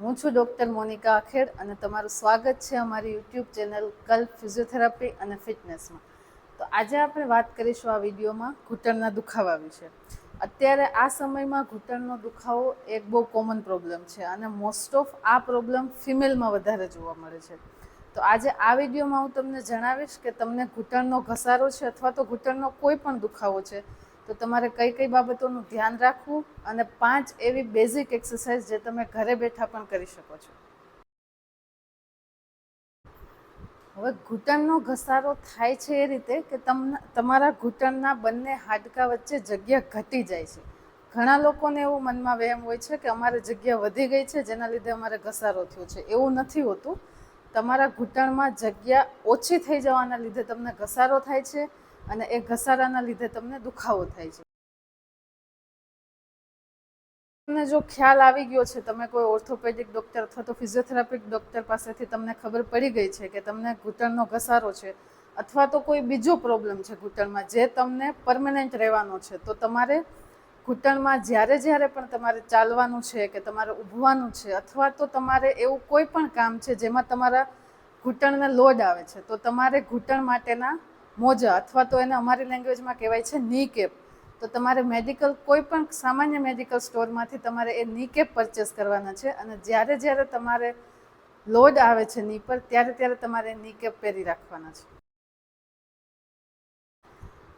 હું છું doctor Monica આખેડ અને તમારું સ્વાગત છે અમારી યુટ્યુબ ચેનલ કલ્પ ફિઝિયોથેરાપી અને ફિટનેસમાં. તો આજે આપણે વાત કરીશું આ વિડીયોમાં ઘૂંટણના દુખાવા વિશે. અત્યારે આ સમયમાં ઘૂંટણનો દુખાવો એક બહુ કોમન પ્રોબ્લેમ છે અને મોસ્ટ ઓફ આ પ્રોબ્લેમ ફિમેલમાં વધારે જોવા મળે છે. તો આજે આ વિડીયોમાં હું તમને જણાવીશ કે તમને ઘૂંટણનો ઘસારો છે અથવા તો ઘૂંટણનો કોઈ પણ દુખાવો છે તો તમારે કઈ કઈ બાબતોનું ધ્યાન રાખવું અને પાંચ એવી બેઝિક એક્સરસાઇઝ જે તમે ઘરે બેઠા પણ કરી શકો છો. હવે ઘૂંટણનો ઘસારો થાય છે એ રીતે કે તમને તમારા ઘૂંટણના બંને હાડકા વચ્ચે જગ્યા ઘટી જાય છે. ઘણા લોકોને એવું મનમાં વહેમ હોય છે કે અમારે જગ્યા વધી ગઈ છે, જેના લીધે અમારે ઘસારો થયો છે. એવું નથી હોતું. તમારા ઘૂંટણમાં જગ્યા ઓછી થઈ જવાના લીધે તમને ઘસારો થાય છે. અને એ ઘસારાના લીધે તમને દુખાવો થાય છે. તમને જો ખ્યાલ આવી ગયો છે, તમે કોઈ ઓર્થોપેડિક ડૉક્ટર અથવા તો ફિઝિયોથેરાપિક ડૉક્ટર પાસેથી તમને ખબર પડી ગઈ છે કે તમને ઘૂંટણનો ઘસારો છે અથવા તો કોઈ બીજો પ્રોબ્લેમ છે ઘૂંટણમાં જે તમને પરમનન્ટ રહેવાનો છે, તો તમારે ઘૂંટણમાં જ્યારે જ્યારે પણ તમારે ચાલવાનું છે કે તમારે ઊભવાનું છે અથવા તો તમારે એવું કોઈ પણ કામ છે જેમાં તમારા ઘૂંટણને લોડ આવે છે, તો તમારે ઘૂંટણ માટેના મોજા અથવા તો એને અમારી લેંગ્વેજમાં કહેવાય છે ની કેપ તો તમારે મેડિકલ કોઈ પણ સામાન્ય મેડિકલ સ્ટોરમાંથી તમારે એ ની કેપ પરચેસ કરવાના છે અને જ્યારે જ્યારે તમારે લોડ આવે છે ની પર, ત્યારે ત્યારે તમારે ની કેપ પહેરી રાખવાના છે.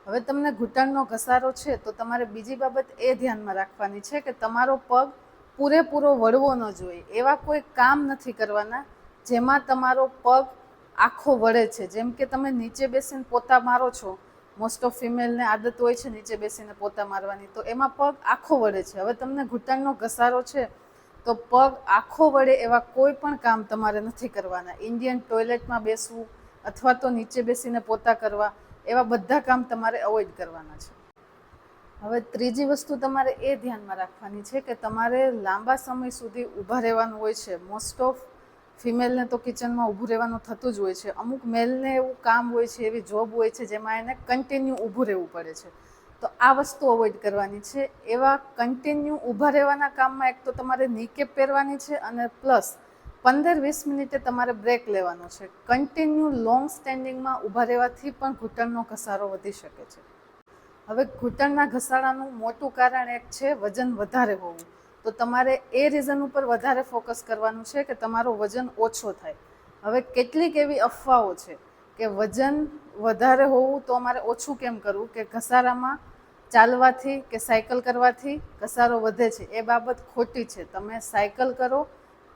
હવે તમને ઘૂંટણનો ઘસારો છે, તો તમારે બીજી બાબત એ ધ્યાનમાં રાખવાની છે કે તમારો પગ પૂરેપૂરો વળવો ન જોઈએ. એવા કોઈ કામ નથી કરવાના જેમાં તમારો પગ આખો વળે છે. જેમ કે તમે નીચે બેસીને પોતા મારો છો મોસ્ટ ઓફ ફિમેલને આદત હોય છે નીચે બેસીને પોતા મારવાની. તો એમાં પગ આખો વળે છે. હવે તમને ઘૂંટણનો ઘસારો છે, તો પગ આખો વળે એવા કોઈ પણ કામ તમારે નથી કરવાના. ઇન્ડિયન ટોયલેટમાં બેસવું અથવા તો નીચે બેસીને પોતા કરવા, એવા બધા કામ તમારે અવોઇડ કરવાના છે. હવે ત્રીજી વસ્તુ તમારે એ ધ્યાનમાં રાખવાની છે કે તમારે લાંબા સમય સુધી ઊભા રહેવાનું હોય છે. મોસ્ટ ઓફ ફિમેલને તો કિચનમાં ઊભું રહેવાનું થતું જ હોય છે. અમુક મેલને એવું કામ હોય છે, એવી જોબ હોય છે, જેમાં એને કન્ટિન્યુ ઊભું રહેવું પડે છે. તો આ વસ્તુ અવોઇડ કરવાની છે. એવા કન્ટિન્યુ ઊભા રહેવાના કામમાં એક તો તમારે નીકેપ પહેરવાની છે અને પ્લસ પંદર વીસ મિનિટે તમારે બ્રેક લેવાનો છે. કન્ટિન્યુ લોંગ સ્ટેન્ડિંગમાં ઊભા રહેવાથી પણ ઘૂંટણનો ઘસારો વધી શકે છે. હવે ઘૂંટણના ઘસારાનું મોટું કારણ એક છે, વજન વધારે હોવું. તો તમારે એ રીઝન ઉપર વધારે ફોકસ કરવાનું છે કે તમારો વજન ઓછો થાય. હવે કેટલીક એવી અફવાઓ છે કે વજન વધારે હોવું તો અમારે ઓછું કેમ કરવું? કે ઘસારામાં ચાલવાથી કે સાયકલ કરવાથી ઘસારો વધે છે. એ બાબત ખોટી છે. તમે સાયકલ કરો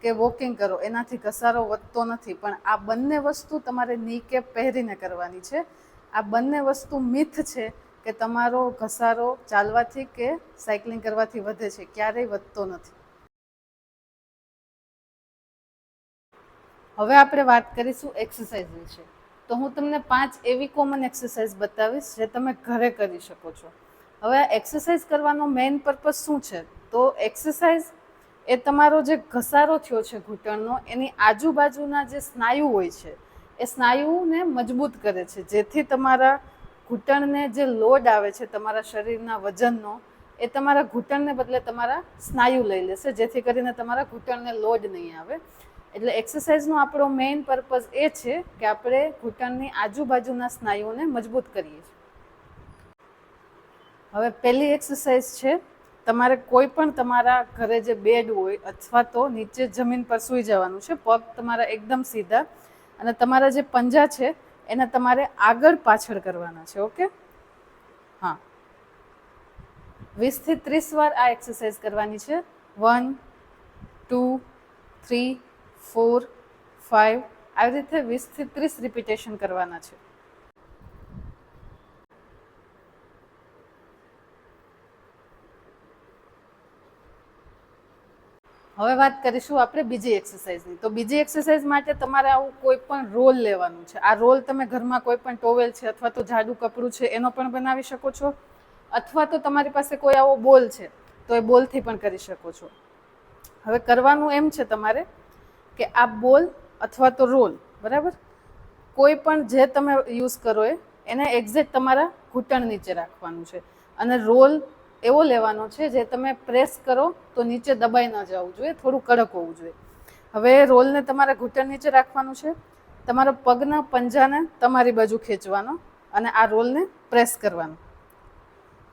કે વોકિંગ કરો, એનાથી ઘસારો વધતો નથી. પણ આ બંને વસ્તુ તમારે ની પહેરીને કરવાની છે. આ બંને વસ્તુ મિથ છે કે તમારો ઘસારો ચાલવાથી કે સાયકલિંગ કરવાથી વધે છે? ક્યારેય વધતો નથી. હવે આપણે વાત કરીશું એક્સરસાઇઝ વિશે. તો હું તમને પાંચ એવી કોમન એક્સરસાઇઝ બતાવીશ જે તમે ઘરે કરી શકો છો. હવે આ એક્સરસાઇઝ કરવાનો મેઇન પર્પઝ શું છે? તો એક્સરસાઇઝ એ તમારો જે ઘસારો થયો છે ઘૂંટણનો, એની આજુબાજુના જે સ્નાયુ હોય છે, એ સ્નાયુને મજબૂત કરે છે. જેથી તમારા ઘૂંટણને જે લોડ આવે છે તમારા શરીરના વજનનો, એ તમારા ઘૂંટણને બદલે તમારા સ્નાયુ લઈ લેશે, જેથી કરીને તમારા ઘૂંટણને લોડ નહીં આવે. એટલે એક્સરસાઇઝનો આપણો મેઇન પર્પઝ એ છે કે આપણે ઘૂંટણની આજુબાજુના સ્નાયુઓને મજબૂત કરીએ છીએ. હવે પહેલી એક્સરસાઇઝ છે, તમારે કોઈ પણ તમારા ઘરે જે બેડ હોય અથવા તો નીચે જમીન પર સૂઈ જવાનું છે, પગ તમારા એકદમ સીધા અને તમારા જે પંજા છે એને તમારે આગળ પાછળ કરવાના છે, ઓકે? હા. વીસથી ત્રીસ વાર આ એક્સરસાઇઝ કરવાની છે. One, two, three, four five આવી રીતે વીસથી ત્રીસ રિપીટેશન કરવાના છે. હવે વાત કરીશું આપણે બીજી એક્સરસાઇઝની તો બીજી એક્સરસાઇઝ માટે તમારે આવું કોઈ પણ રોલ લેવાનું છે. આ રોલ તમે ઘરમાં કોઈ પણ ટોવેલ છે અથવા તો જાડું કપડું છે, એનો પણ બનાવી શકો છો. અથવા તો તમારી પાસે કોઈ આવો બોલ છે, તો એ બોલથી પણ કરી શકો છો. હવે કરવાનું એમ છે તમારે કે આ બોલ અથવા તો રોલ, બરાબર? કોઈ પણ જે તમે યુઝ કરો એ, એને એક્ઝેક્ટ તમારા ઘૂંટણ નીચે રાખવાનું છે. અને રોલ એવો લેવાનો છે જે તમે પ્રેસ કરો તો નીચે દબાઈ ન જવું જોઈએ, થોડું કડક હોવું જોઈએ. હવે રોલને તમારે ઘૂંટણ નીચે રાખવાનું છે. તમારા પગના, પંજાને તમારી બાજુ ખેંચવાનો અને આ રોલને પ્રેસ કરવાનો.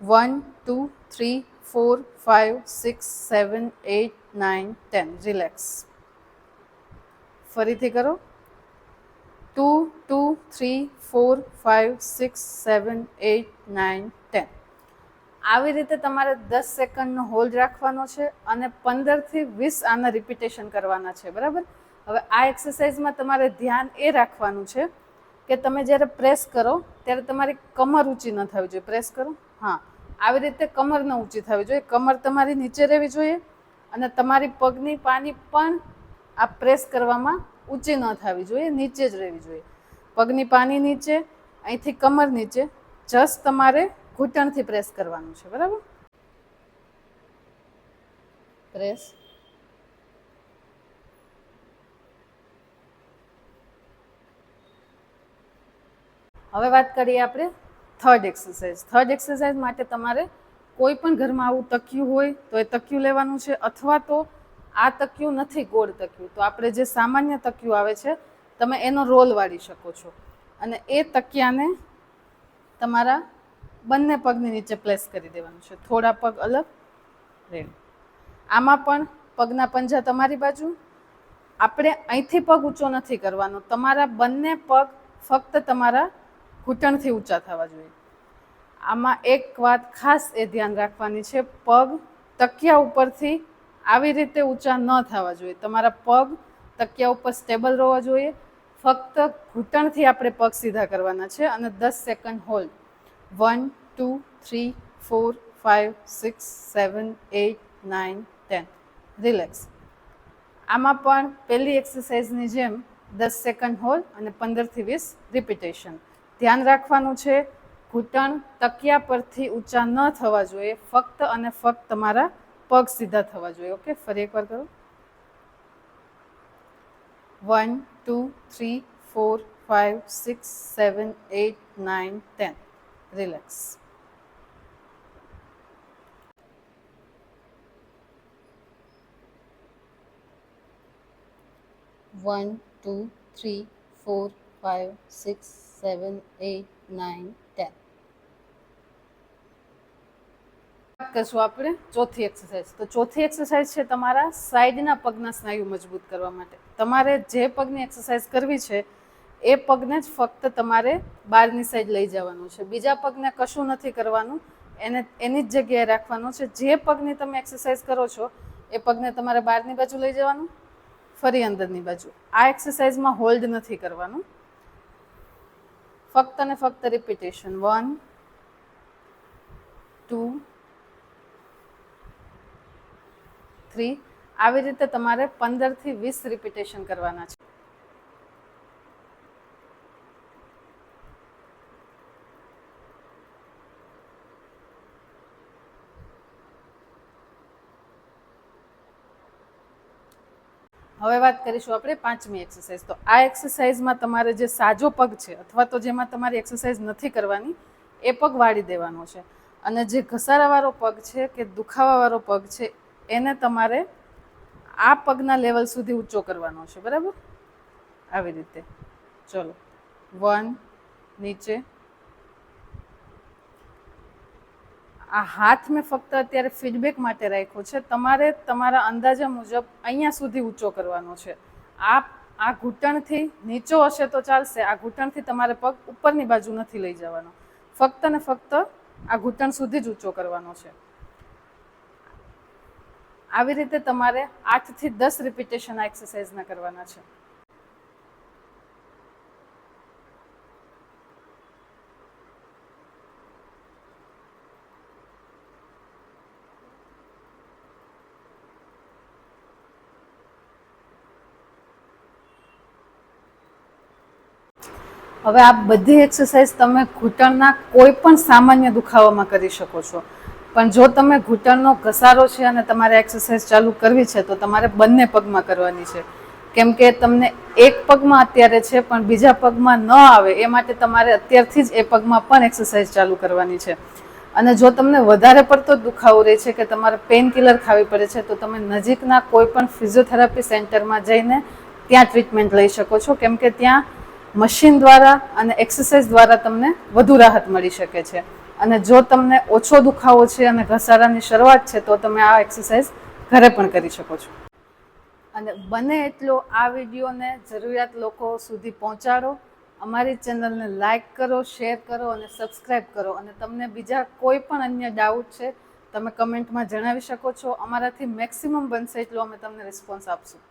One, two, three, four five six, seven eight nine ten. Relax. ફરીથી કરો. Two two, three, four five six, seven eight nine આવી રીતે તમારે દસ સેકન્ડનો હોલ્ડ રાખવાનો છે અને પંદરથી વીસ આના રિપીટેશન કરવાના છે, બરાબર? હવે આ એક્સરસાઇઝમાં તમારે ધ્યાન એ રાખવાનું છે કે તમે જ્યારે પ્રેસ કરો ત્યારે તમારી કમર ઊંચી ન થવી જોઈએ. પ્રેસ કરો? હા. આવી રીતે કમર ન ઊંચી થવી જોઈએ. કમર તમારી નીચે રહેવી જોઈએ અને તમારી પગની પાની પણ આ પ્રેસ કરવામાં ઊંચી ન થવી જોઈએ. નીચે જ રહેવી જોઈએ. પગની પાની નીચે, અહીંથી કમર નીચે. જસ્ટ તમારે ઘૂંટણથી પ્રેસ કરવાનું છે, બરાબર? પ્રેસ. હવે વાત કરીએ આપણે થર્ડ એક્સરસાઇઝ થર્ડ એક્સરસાઇઝ માટે તમારે કોઈ પણ ઘરમાં આવું તકિયું હોય તો એ તકિયું લેવાનું છે, અથવા તો આ તકિયું નથી, ગોળ તકિયું. તો આપણે જે સામાન્ય તકિયું આવે છે, તમે એનો રોલ વાળી શકો છો. અને એ તકિયાને તમારા બંને પગની નીચે પ્લેસ કરી દેવાનું છે. થોડા પગ અલગ, રેડી. આમાં પણ પગના પંજા તમારી બાજુ. આપણે અહીંથી પગ ઊંચો નથી કરવાનો. તમારા બંને પગ ફક્ત તમારા ઘૂંટણથી ઊંચા થવા જોઈએ. આમાં એક વાત ખાસ એ ધ્યાન રાખવાની છે. પગ તકિયા ઉપરથી આવી રીતે ઊંચા ન થવા જોઈએ. તમારા પગ તકિયા ઉપર સ્ટેબલ રહેવા જોઈએ. ફક્ત ઘૂંટણથી આપણે પગ સીધા કરવાના છે અને દસ second hold one two three four five six seven eight nine ten relax આમાં પણ પહેલી એક્સરસાઇઝની જેમ દસ સેકન્ડ હોલ્ડ અને પંદરથી વીસ રિપીટેશન. ધ્યાન રાખવાનું છે, ઘૂંટણ તકિયા પરથી ઊંચા ન થવા જોઈએ, ફક્ત અને ફક્ત તમારા પગ સીધા થવા જોઈએ. ઓકે ફરી એકવાર કરો. One two three four five six seven eight nine ten relax one two three four five six seven eight nine ten કરશું આપણે ચોથી એક્સરસાઇઝ તો ચોથી એક્સરસાઇઝ છે તમારા સાઈડના પગના સ્નાયુ મજબૂત કરવા માટે. તમારે જે પગની એક્સરસાઇઝ કરવી છે એ પગને જ ફક્ત તમારે બહારની સાઈડ લઈ જવાનું છે. બીજા પગને કશું નથી કરવાનું. એને, એની જ જગ્યાએ રાખવાનું છે. જે પગની તમે એક્સરસાઇઝ કરો છો, એ પગને તમારે બહારની બાજુ લઈ જવાનું, ફરી અંદરની બાજુ. આ એક્સરસાઇઝમાં હોલ્ડ નથી કરવાનું. ફક્ત અને ફક્ત રિપીટેશન વન ટુ થ્રી આવી રીતે તમારે પંદરથી વીસ રિપીટેશન કરવાના છે. હવે વાત કરીશું આપણે પાંચમી એક્સરસાઇઝ તો આ એક્સરસાઇઝમાં તમારે જે સાજો પગ છે, અથવા તો જેમાં તમારી એક્સરસાઇઝ નથી કરવાની, એ પગ વાળી દેવાનો છે. અને જે ઘસારાવાળો પગ છે કે દુખાવાવાળો પગ છે, એને તમારે આ પગના લેવલ સુધી ઊંચો કરવાનો છે. બરાબર? આવી રીતે. ચલો. વન, નીચે. આ હાથ મેં ફક્ત અત્યારે ફીડબેક માટે રાખ્યો છે. તમારે તમારા અંદાજા મુજબ અહીંયા સુધી ઊંચો કરવાનો છે. આ આ ઘૂંટણથી નીચો હશે તો ચાલશે, આ ઘૂંટણથી તમારે પગ ઉપરની બાજુ નથી લઈ જવાનો. ફક્ત ને ફક્ત આ ઘૂંટણ સુધી જ ઊંચો કરવાનો છે. આવી રીતે તમારે આઠથી દસ રિપીટેશન આ એક્સરસાઇઝના કરવાના છે. હવે આ બધી એક્સરસાઇઝ તમે ઘૂંટણના કોઈ પણ સામાન્ય દુખાવામાં કરી શકો છો. પણ જો તમે ઘૂંટણનો ઘસારો છે અને તમારે એક્સરસાઇઝ ચાલુ કરવી છે, તો તમારે બંને પગમાં કરવાની છે. કેમ કે તમને એક પગમાં અત્યારે છે, પણ બીજા પગમાં ન આવે, એ માટે તમારે અત્યારથી જ એ પગમાં પણ એક્સરસાઇઝ ચાલુ કરવાની છે. અને જો તમને વધારે પડતો દુખાવો રહે છે કે તમારે પેઇન કિલર ખાવી પડે છે, તો તમે નજીકના કોઈ પણ ફિઝિયોથેરાપી સેન્ટરમાં જઈને ત્યાં ટ્રીટમેન્ટ લઈ શકો છો. કેમ કે ત્યાં મશીન દ્વારા અને એક્સરસાઇઝ દ્વારા તમને વધુ રાહત મળી શકે છે. અને જો તમને ઓછો દુખાવો છે અને ઘસારાની શરૂઆત છે, તો તમે આ એક્સરસાઇઝ ઘરે પણ કરી શકો છો. અને બને એટલો આ વિડીયોને જરૂરિયાત લોકો સુધી પહોંચાડો. અમારી ચેનલને લાઇક કરો, શેર કરો અને સબસ્ક્રાઈબ કરો. અને તમને બીજા કોઈ પણ અન્ય ડાઉટ છે, તમે કમેન્ટમાં જણાવી શકો છો. અમારાથી મેક્સિમમ બનશે એટલો અમે તમને રિસ્પોન્સ આપશું.